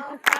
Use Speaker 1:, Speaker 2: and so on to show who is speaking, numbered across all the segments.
Speaker 1: સત્સંગનો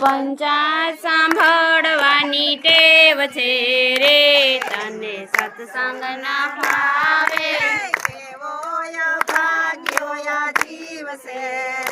Speaker 1: પંચાયત સાંભળવાની ટેવ છે રે. તને
Speaker 2: સત્સંગ ના ભાવે
Speaker 1: ભાગ્યો આ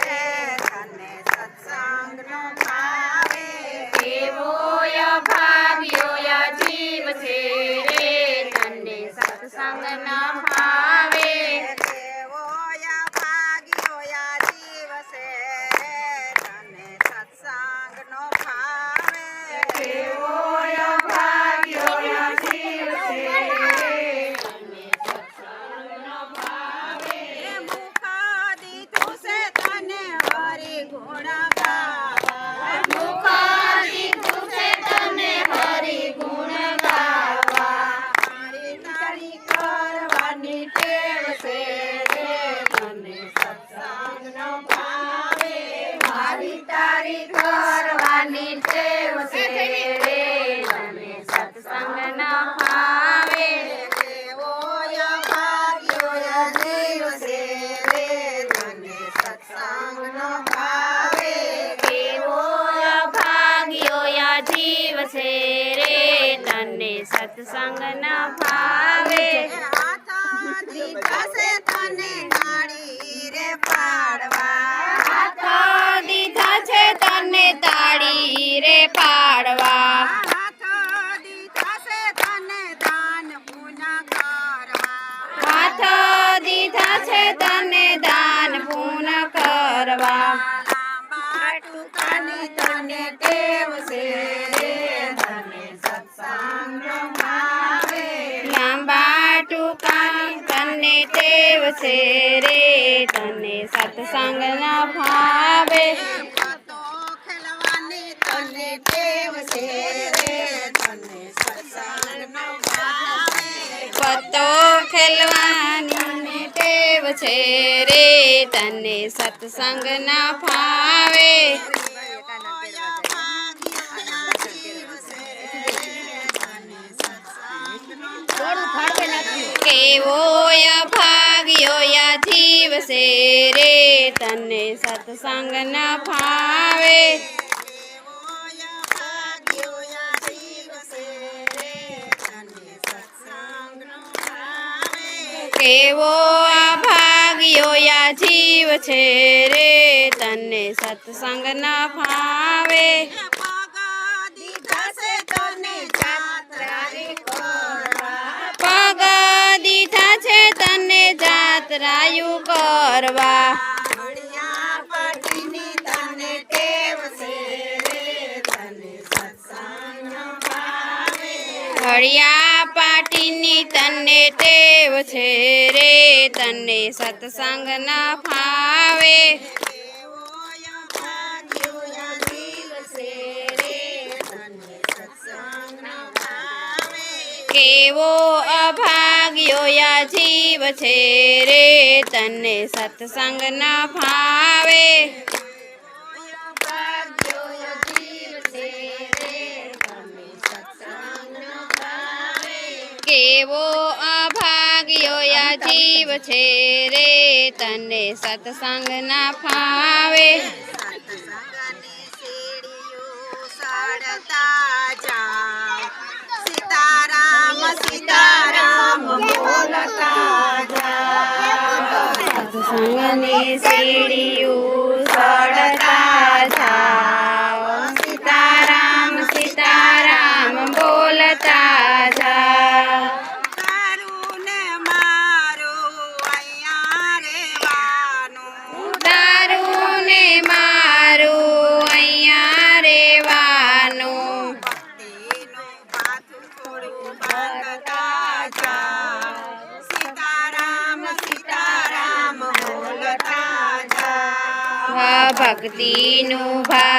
Speaker 1: કરવાની ટેવ છે રે તને સત્સંગનો ભાવે.
Speaker 2: મારી તારી કરવાની ટેવ છે રે સત્સંગ ના ભાવે.
Speaker 1: રે ભાવે.
Speaker 2: જીવ છે રે તને સત્સંગ ના ભાવે.
Speaker 1: હાથા દીધા છે તને નાળી રે પાડવા
Speaker 2: હાથ દીધા છે તને તાળી રે પાડવા
Speaker 1: હાથ દીધા છે તને દાન પૂજા કરવા
Speaker 2: હાથ દીધા તને દાન પૂન
Speaker 1: લાંબા તને ટેવ છે રે તને
Speaker 2: સત્સંગ ના ભાવે.
Speaker 1: પતો ખેલવાની તને ટેવ છે રે તને સત્સંગનો ભાવે.
Speaker 2: પત્તો ખેલવાની ટેવ છે રે તને સત્સંગ ના ભાવે. કેવો ભાગ્યોયા જીવ છે રે તને સત્સંગ ન ફાવે કેવો અભાગ્યો યા જીવ છે રે તને સત્સંગ ન ભાવે જાત્રાયું કરવા. હળિયા પાટીની તને ટેવ છે રે તને સત્સંગ ના ફાવે કેવો આ જીવ છે રે? તને સત્સંગ ન ફાવે. કેવો અભાગ્યો આ જીવ છે રે? તને સત્સંગ ના ફાવે.
Speaker 1: સીતારામ સીતારામ બોલતા જાઓ
Speaker 2: સંગની સીડીયું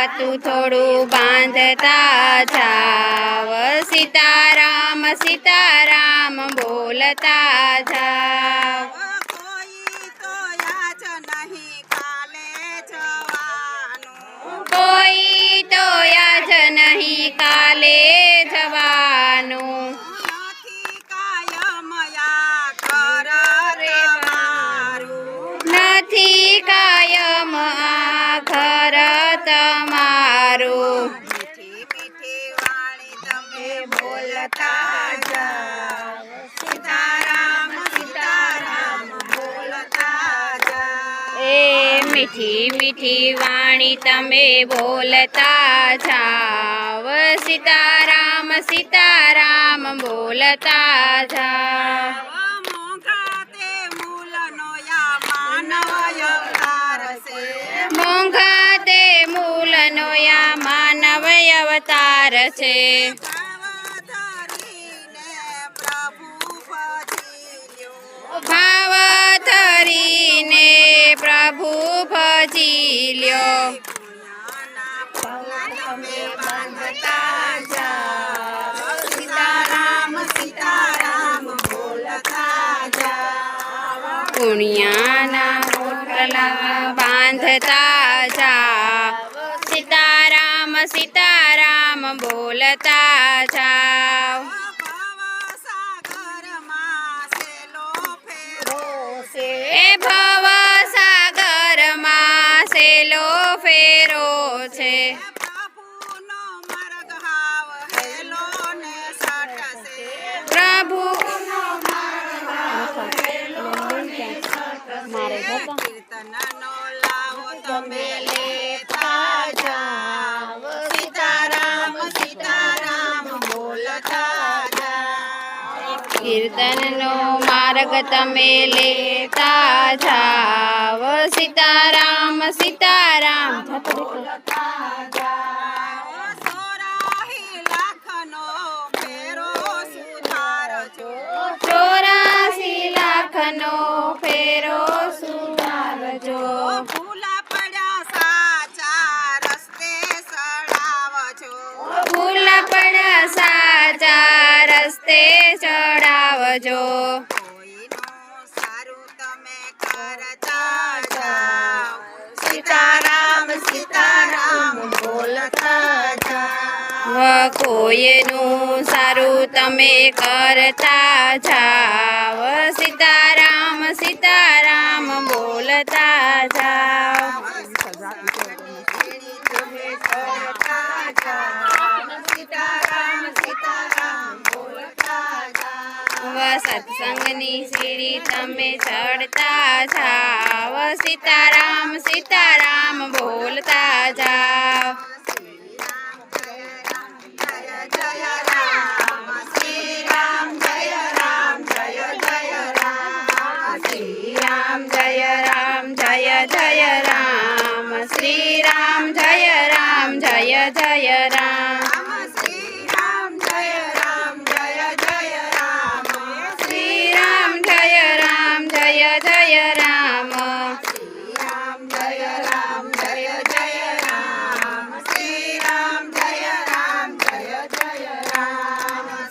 Speaker 2: ભાતું થોડું બાંધતા જાવ. સીતારામ સીતારામ બોલતા જાવ.
Speaker 1: કોઈ તો યાદ નહીં કાલે જવાનું. મીઠી વાણી તમે બોલતા
Speaker 2: જાવ. સીતારામ સીતારામ બોલતા જાવ.
Speaker 1: મોંઘા તે મૂલનો યા માનવ અવતાર છે.
Speaker 2: ભાવ ધરીને ભજી લ્યો પોટલા બાંધતા જા. સીતારામ સીતારામ બોલતા
Speaker 1: કીર્તનનો
Speaker 2: માર્ગ તમે લેતા જાવ સીતારામ સીતારામ. ચોરાસી લાખનો ફેરો ચડાવજો
Speaker 1: કોઈનું સારું તમે કરતા જાઓ સીતારામ સીતારામ બોલતા જાઓ.
Speaker 2: કોઈનું સારું તમે કરતા જાવ સીતારામ વ સત્સંગની સીડી તમે ચડતા જાવ સીતારામ સીતારામ બોલતા રામ, જય રામ. જય રામ, જય જય રામ.